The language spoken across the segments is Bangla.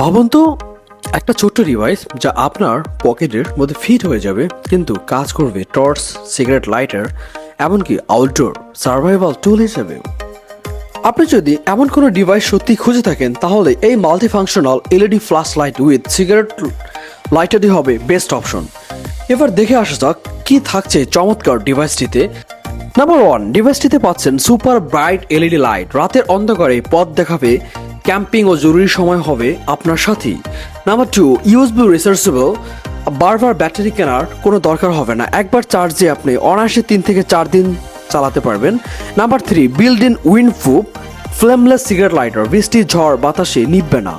ভাবুন তো, একটা ছোট্ট ডিভাইস যা আপনার পকেটের মধ্যে ফিট হয়ে যাবে, কিন্তু কাজ করবে টর্চ সিগারেট লাইটার এমনকি আউটডোর সার্ভাইভাল টুল হিসেবে। আপনি যদি এমন কোনো ডিভাইস সত্যি খুঁজে থাকেন, তাহলে এই multifunctional LED flashlight with cigarette লাইটারই হবে বেস্ট অপশন এবার দেখে আসা যাক, কি থাকছে চমৎকার ডিভাইসটিতে নাম্বার ওয়ান ডিভাইসটিতে পাচ্ছেন সুপার ব্রাইট এলইডি লাইট রাতের অন্ধকারে পথ দেখাবে ক্যাম্পিং ও জরুরি সময় হবে আপনার সাথী নাম্বার টু ইউএসবি রিসার্চেবল বারবার ব্যাটারি কেনার কোনো দরকার হবে না। একবার চার্জে আপনি অনায়াসে তিন থেকে চার দিন চালাতে পারবেন। Number three build in windproof flameless cigarette lighter বৃষ্টি, ঝড়, বাতাসে নিববে না।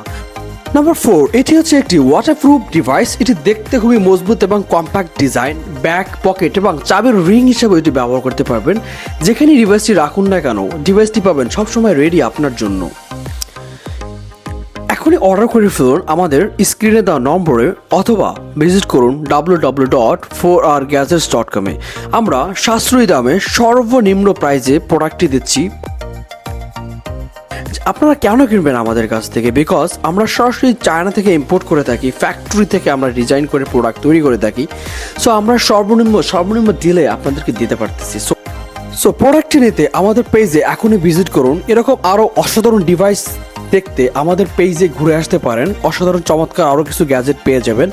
নাম্বার ফোর এটি হচ্ছে একটি ওয়াটারপ্রুফ ডিভাইস এটি দেখতে খুবই মজবুত এবং কম্প্যাক্ট ডিজাইন ব্যাক পকেট এবং চাবির রিং হিসেবে এটি ব্যবহার করতে পারবেন। যেখানে ডিভাইসটি রাখুন না কেন ডিভাইসটি পাবেন সবসময় রেডি আপনার জন্য। অর্ডার করে ফেলুন আমাদের স্ক্রিনে দেওয়া নম্বরে অথবা ভিজিট করুন W W dot four R gadgets dot কমে আমরা সাশ্রয়ী দামে সর্বনিম্ন প্রাইজে প্রোডাক্টটি দিচ্ছি। আপনারা কেন কিনবেন আমাদের কাছ থেকে? বিকজ আমরা সরাসরি চায়না থেকে ইম্পোর্ট করে থাকি ফ্যাক্টরি থেকে আমরা ডিজাইন করে প্রোডাক্ট তৈরি করে থাকি। সো আমরা সর্বনিম্ন সর্বনিম্ন দিলে আপনাদেরকে দিতে পারতেছি। সো প্রোডাক্টটি নিতে আমাদের পেজে এখনই ভিজিট করুন। এরকম আরও অসাধারণ ডিভাইস দেখতে আমাদের পেজে ঘুরে আসতে পারেন। অসাধারণ চমৎকার আরও কিছু গ্যাজেট পেয়ে যাবেন।